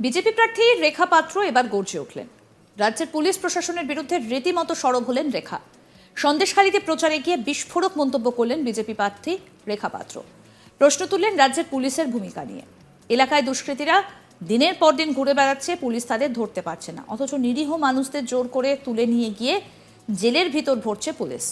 BJP প্রার্থী রেখা পাত্র এবার গর্জে উঠলেন। রাজ্যের পুলিশ প্রশাসনের বিরুদ্ধে রীতিমতো সরব হলেন রেখা। সন্দেশখালীতে প্রচারে গিয়ে বিস্ফোরক মন্তব্য করলেন বিজেপি প্রার্থী রেখা পাত্র। প্রশ্ন তুললেন রাজ্যের পুলিশের ভূমিকা নিয়ে। এলাকায় দুষ্কৃতীরা দিনের পর দিন ঘুরে বেড়াচ্ছে, পুলিশ তাদের ধরতে পারছে না। অথচ নিরীহ মানুষদের জোর করে তুলে নিয়ে গিয়ে জেলের ভিতর ভরছে পুলিশ।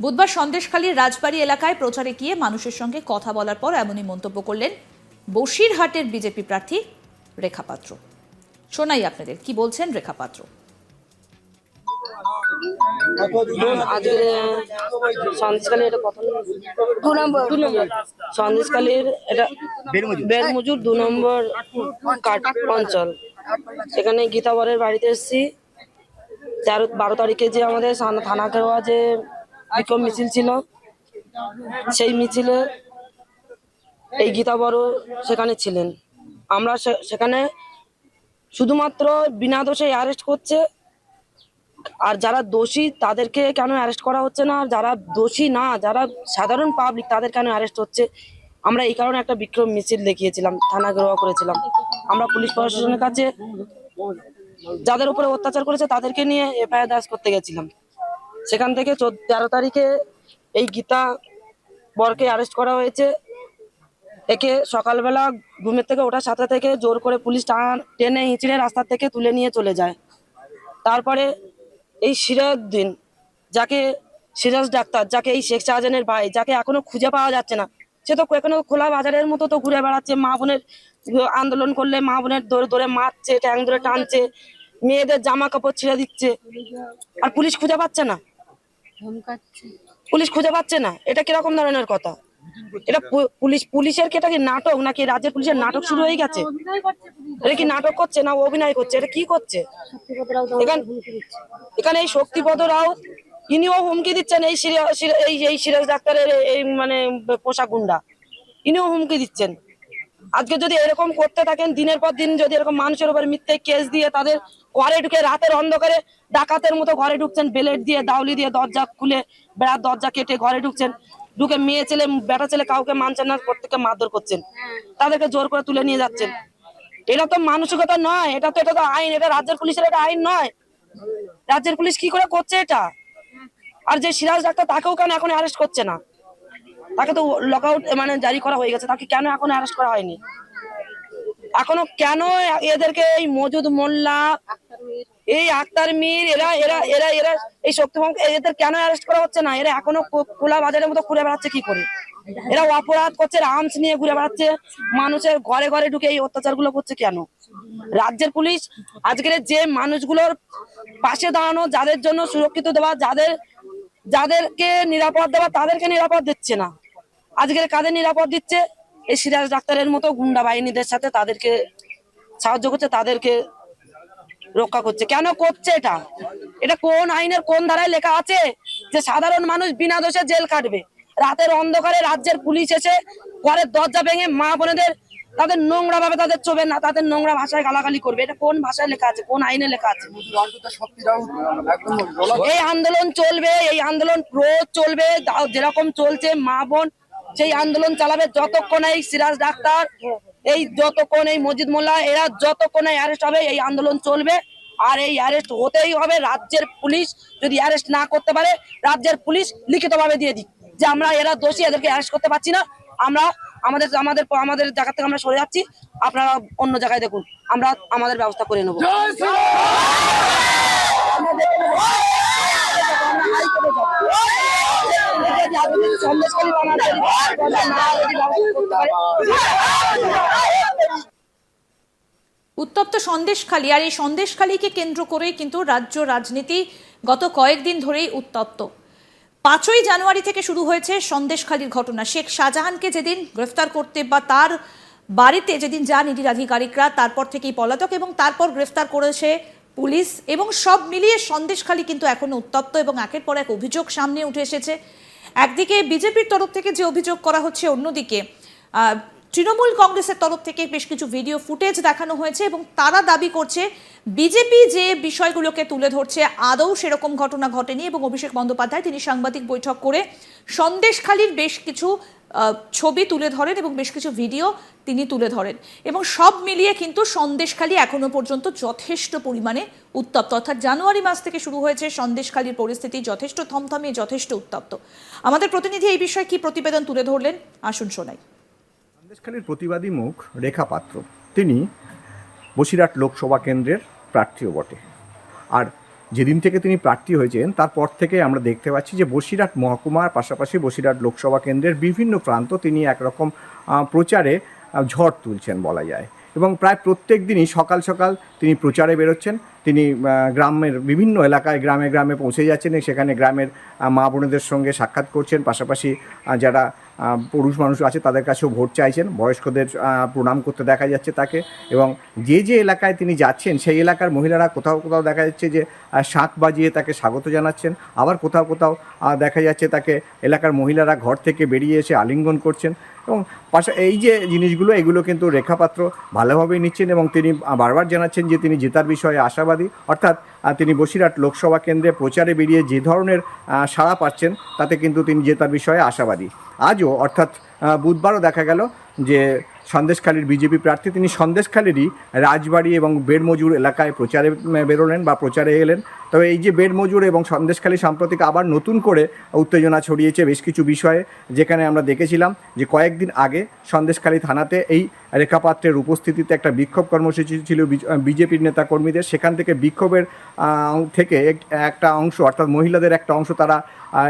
বুধবার সন্দেশখালীর রাজবাড়ি এলাকায় প্রচারে গিয়ে মানুষের সঙ্গে কথা বলার পর এমনই মন্তব্য করলেন বসিরহাটের বিজেপি প্রার্থী রেখা পাত্র শোনাই আপনাদের, কি বলছেন রেখা পাত্র আজকে সন্দেশকালী এটা এটা দু নম্বর কাট অঞ্চল। এখানে গীতাবরের বাড়িতে এসেছি। তেরো বারো তারিখে যে আমাদের থানা দেওয়া যে বিক্ষোভ মিছিল ছিল, সেই মিছিলে এই গীতাবরও সেখানে ছিলেন। আমরা সেখানে শুধুমাত্র বিনা দোষে অ্যারেস্ট করছে। আর যারা দোষী, তাদেরকে কেন অ্যারেস্ট করা হচ্ছে না? আর যারা দোষী না, যারা সাধারণ পাবলিক তাদের কেন অ্যারেস্ট হচ্ছে? আমরা এই কারণে একটা বিক্ষোভ মিছিল দেখিয়েছিলাম থানা গ্রহ করেছিলাম। আমরা পুলিশ প্রশাসনের কাছে যাদের উপরে অত্যাচার করেছে, তাদেরকে নিয়ে এফআইআর দাস করতে গেছিলাম। সেখান থেকে চোদ্দ তেরো তারিখে এই গীতা বরকে অ্যারেস্ট করা হয়েছে। একে সকালবেলা ঘুমের থেকে ওঠার সাথে থেকে জোর করে পুলিশ টান- টেনে হিঁচড়ে রাস্তা থেকে তুলে নিয়ে চলে যায়। তারপরে এই সিরাজউদ্দিন যাকে সিরাজ ডাক্তার যাকে এই শেখ শাহজাহানের ভাই যাকে এখনও খুঁজে পাওয়া যাচ্ছে না সে তো এখনও খোলা বাজারের মতো তো ঘুরে বেড়াচ্ছে। মা বোনের আন্দোলন করলে মা বোনের ধরে ধরে মারছে ট্যাং ধরে টানছে মেয়েদের জামা কাপড় ছিঁড়ে দিচ্ছে। আর পুলিশ খুঁজে পাচ্ছে না। পুলিশ খুঁজে পাচ্ছে না। এটা কীরকম ধরনের কথা? এটা পুলিশ পুলিশের কি এটা কি নাটক নাকি রাজ্যের পুলিশের নাটক শুরু হয়ে গেছে? এটা কি নাটক করছে না অভিনয় করছে? এটা কি করছে? এখানে এই শক্তিপদ রাউত ইনিও হুমকি দিচ্ছেন এই এই এই সিরাজ ডাক্তারের এই- মানে পোশাক গুন্ডা। ইনিও হুমকি দিচ্ছেন। আজকে যদি এরকম করতে থাকেন দিনের পর দিন যদি এরকম মানুষের উপর মিথ্যে কেস দিয়ে তাদের ঘরে ঢুকে রাতের অন্ধকারে ডাকাতের মতো ঘরে ঢুকছেন বেলেট দিয়ে দাউলি দিয়ে দরজা খুলে বেড়ার দরজা কেটে ঘরে ঢুকছেন। ঢুকে মেয়ে ছেলে, বেটা ছেলে কাউকে মানছেন না, প্রত্যেককে মারধর করছেন। তাদেরকে জোর করে তুলে নিয়ে যাচ্ছেন। এটা তো মানসিকতা নয়, এটা তো এটা তো আইন, এটা রাজ্যের পুলিশের এটা আইন নয়। রাজ্যের পুলিশ কি করে করছে এটা? আর যে সিরাজ ডাক্তার তাকেও কেন এখন অ্যারেস্ট করছে না? তাকে তো লকআউট মানে জারি করা হয়ে গেছে, তাকে কেন এখন অ্যারেস্ট করা হয়নি? এখনও কেন এদেরকে এই মজুদ মোল্লা, এই আক্তার মীর, এরা এরা এরা এরা, এই শক্তিভঙ্গ এদের কেন অ্যারেস্ট করা হচ্ছে না? এরা এখনও খোলা বাজারের মতো ঘুরে বেড়াচ্ছে কি করে? এরা অপরাধ করছে আর্মস নিয়ে ঘুরে বেড়াচ্ছে। মানুষের ঘরে ঘরে ঢুকে এই অত্যাচারগুলো করছে কেন? রাজ্যের পুলিশ আজকের যে মানুষগুলোর পাশে দাঁড়ানো, যাদের জন্য সুরক্ষিত দেওয়া, যাদের, যাদেরকে নিরাপদ দেওয়া, তাদেরকে নিরাপদ দিচ্ছে না। আজকের কাদের নিরাপদ দিচ্ছে? এই সিরাজ ডাক্তারের মতো গুন্ডা বাহিনীদের সাথে তাদেরকে সাহায্য করছে, তাদেরকে রক্ষা করছে। কেন করছে এটা? এটা কোন আইনের কোন ধারায় লেখা আছে যে সাধারণ মানুষ বিনা দোষে জেল কাটবে রাতের অন্ধকারে রাজ্যের পুলিশ এসে ঘরের দরজা ভেঙে মা বোনেদের, তাদের নোংরা ভাবে তাদের চোবে না, তাদের নোংরা ভাষায় গালাগালি করবে। এটা কোন ভাষায় লেখা আছে? কোন আইনে লেখা আছে? এই আন্দোলন চলবে, এই আন্দোলন রোজ চলবে যেরকম চলছে মা বোন সেই আন্দোলন চালাবে যতক্ষণ এই সিরাজ ডাক্তার এই যতক্ষণ এই মজিদ মোল্লা এরা যতক্ষণ অ্যারেস্ট হবে এই আন্দোলন চলবে। আর এই অ্যারেস্ট হতেই হবে রাজ্যের পুলিশ যদি অ্যারেস্ট না করতে পারে রাজ্যের পুলিশ লিখিতভাবে দিয়ে দিক যে আমরা এরা দোষী এদেরকে অ্যারেস্ট করতে পারছি না। আমরা আমাদের আমাদের আমাদের জায়গা থেকে আমরা সরে যাচ্ছি। আপনারা অন্য জায়গায় দেখুন আমরা আমাদের ব্যবস্থা করে নেব। আমরা উত্তপ্ত সন্দেশখালী আর এই সন্দেশখালীকে কেন্দ্র করেই কিন্তু রাজ্য রাজনীতি গত কয়েকদিন ধরেই উত্তপ্ত। পাঁচই জানুয়ারি থেকে শুরু হয়েছে সন্দেশখালীর ঘটনা। শেখ শাহজাহানকে যেদিন গ্রেফতার করতে বা তার বাড়িতে যেদিন যান ইডির আধিকারিকরা, তারপর থেকেই পলাতক এবং তারপর গ্রেফতার করেছে পুলিশ এবং সব মিলিয়ে সন্দেশখালী কিন্তু এখনও উত্তপ্ত এবং একের পর এক অভিযোগ সামনে উঠে এসেছে। একদিকে বিজেপির তরফ থেকে যে অভিযোগ করা হচ্ছে অন্যদিকে তৃণমূল কংগ্রেসের তরফ থেকে বেশ কিছু ভিডিও ফুটেজ দেখানো হয়েছে এবং তারা দাবি করছে বিজেপি যে বিষয়গুলোকে তুলে ধরছে, আদৌ সেরকম ঘটনা ঘটেনি এবং অভিষেক বন্দ্যোপাধ্যায় তিনি সাংবাদিক বৈঠক করে সন্দেশখালীর বেশ কিছু ছবি তুলে ধরেন এবং বেশ কিছু ভিডিও তিনি তুলে ধরেন। এবং সব মিলিয়ে কিন্তু সন্দেশখালী এখনও পর্যন্ত যথেষ্ট পরিমাণে উত্তপ্ত। অর্থাৎ জানুয়ারি মাস থেকে শুরু হয়েছে সন্দেশখালীর পরিস্থিতি যথেষ্ট থমথমে, যথেষ্ট উত্তপ্ত। আমাদের প্রতিনিধি এই বিষয়ে কি প্রতিবেদন তুলে ধরলেন? আসুন শোনাই। সন্দেশখালীর প্রতিবাদী মুখ রেখা পাত্র। তিনি বসিরহাট লোকসভা কেন্দ্রের প্রার্থীও বটে। আর যেদিন থেকে তিনি প্রার্থী হয়েছেন, তারপর থেকে আমরা দেখতে পাচ্ছি যে বসিরহাট মহকুমার পাশাপাশি বসিরহাট লোকসভা কেন্দ্রের বিভিন্ন প্রান্ত তিনি একরকম প্রচারে ঝড় তুলছেন বলা যায়। এবং প্রায় প্রত্যেক দিনই সকাল সকাল তিনি প্রচারে বেরোচ্ছেন। তিনি গ্রামের বিভিন্ন এলাকায় গ্রামে গ্রামে পৌঁছে যাচ্ছেন সেখানে গ্রামের মা বোনেদের সঙ্গে সাক্ষাৎ করছেন। পাশাপাশি যারা পুরুষ মানুষ আছে, তাদের কাছেও ভোট চাইছেন, বয়স্কদের প্রণাম করতে দেখা যাচ্ছে তাকে এবং যে যে এলাকায় তিনি যাচ্ছেন, সেই এলাকার মহিলারা কোথাও কোথাও দেখা যাচ্ছে যে শাঁখ বাজিয়ে তাকে স্বাগত জানাচ্ছেন, আবার কোথাও কোথাও দেখা যাচ্ছে তাকে এলাকার মহিলারা ঘর থেকে বেরিয়ে এসে আলিঙ্গন করছেন এবং পাশা, এই যে জিনিসগুলো, এগুলো কিন্তু রেখাপাত্র ভালোভাবেই নিচ্ছেন এবং তিনি বারবার জানাচ্ছেন যে তিনি জেতার বিষয়ে আশাবাদী। অর্থাৎ তিনি বসিরহাট লোকসভা কেন্দ্রে প্রচারে বেরিয়ে যে ধরনের সাড়া পাচ্ছেন, তাতে কিন্তু তিনি জেতার বিষয়ে আশাবাদী। আজও, অর্থাৎ বুধবারও দেখা গেল যে সন্দেশখালীর বিজেপি প্রার্থী, তিনি সন্দেশখালীরই রাজবাড়ি এবং বেড়মজুর এলাকায় প্রচারে বেরোলেন বা প্রচারে এলেন। তবে এই যে বেড়মজুর এবং সন্দেশখালী সাম্প্রতিক আবার নতুন করে উত্তেজনা ছড়িয়েছে বেশ কিছু বিষয়ে, যেখানে আমরা দেখেছিলাম যে কয়েকদিন আগে সন্দেশখালী থানাতে এই রেখাপাত্রের উপস্থিতিতে একটা বিক্ষোভ কর্মসূচি ছিল বিজেপির নেতা কর্মীদের সেখান থেকে বিক্ষোভের থেকে এক- একটা অংশ অর্থাৎ মহিলাদের একটা অংশ তারা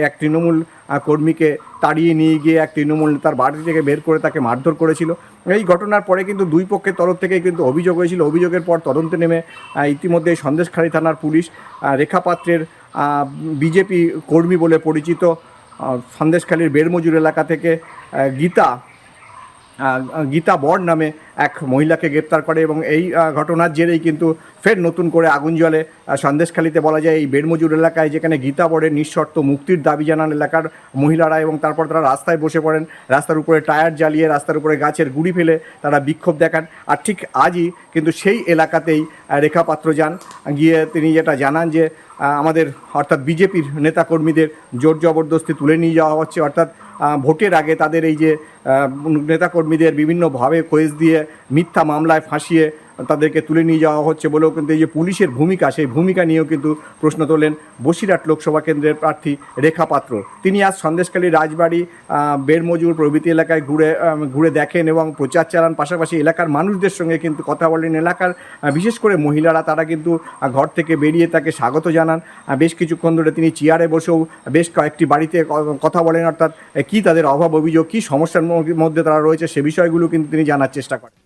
এক তৃণমূল কর্মীকে তাড়িয়ে নিয়ে গিয়ে এক তৃণমূল নেতার বাড়ি থেকে বের করে তাকে মারধর করেছিল। এই ঘটনার পরে কিন্তু দুই পক্ষের তরফ থেকে কিন্তু অভিযোগ হয়েছিল। অভিযোগের পর তদন্তে নেমে ইতিমধ্যে সন্দেশখালী থানার পুলিশ আহ, রেখাপাত্রের বিজেপি কর্মী বলে পরিচিত সন্দেশখালীর বেড়মজুর এলাকা থেকে গীতা গীতা বর নামে এক মহিলাকে গ্রেপ্তার করে এবং এই ঘটনার জেরেই কিন্তু ফের নতুন করে আগুন জ্বলে। সন্দেশখালিতে বলা যায় এই বেড়মজুর এলাকায় যেখানে গীতা বরের নিঃশর্ত মুক্তির দাবি জানান এলাকার মহিলারা এবং তারপর তারা রাস্তায় বসে পড়েন। রাস্তার উপরে টায়ার জ্বালিয়ে রাস্তার উপরে গাছের গুড়ি ফেলে তারা বিক্ষোভ দেখান। আর ঠিক আজই কিন্তু সেই এলাকাতেই আহ, রেখাপাত্র যান। গিয়ে তিনি যেটা জানান যে আমাদের অর্থাৎ বিজেপির নেতাকর্মীদের জোর জবরদস্তি তুলে নিয়ে যাওয়া হচ্ছে। অর্থাৎ ভোটের আগে তাদের এই যে নেতাকর্মীদের বিভিন্নভাবে খোঁজ দিয়ে মিথ্যা মামলায় ফাঁসিয়ে তাদেরকে তুলে নিয়ে যাওয়া হচ্ছে বলেও কিন্তু এই যে পুলিশের ভূমিকা, সেই ভূমিকা নিয়েও কিন্তু প্রশ্ন তোলেন বসিরহাট লোকসভা কেন্দ্রের প্রার্থী রেখা পাত্র। তিনি আজ সন্দেশখালী, রাজবাড়ি বেড়মজুর প্রভৃতি এলাকায় ঘুরে ঘুরে দেখেন এবং প্রচার চালান। পাশাপাশি এলাকার মানুষদের সঙ্গে কিন্তু কথা বলেন। এলাকার বিশেষ করে মহিলারা, তারা কিন্তু ঘর থেকে বেরিয়ে তাকে স্বাগত জানান। বেশ কিছুক্ষণ ধরে তিনি চেয়ারে বসেও বেশ কয়েকটি বাড়িতে কথা বলেন। অর্থাৎ কী তাদের অভাব, অভিযোগ, কী সমস্যার মধ্যে তারা রয়েছে সে বিষয়গুলো কিন্তু তিনি জানার চেষ্টা করেন।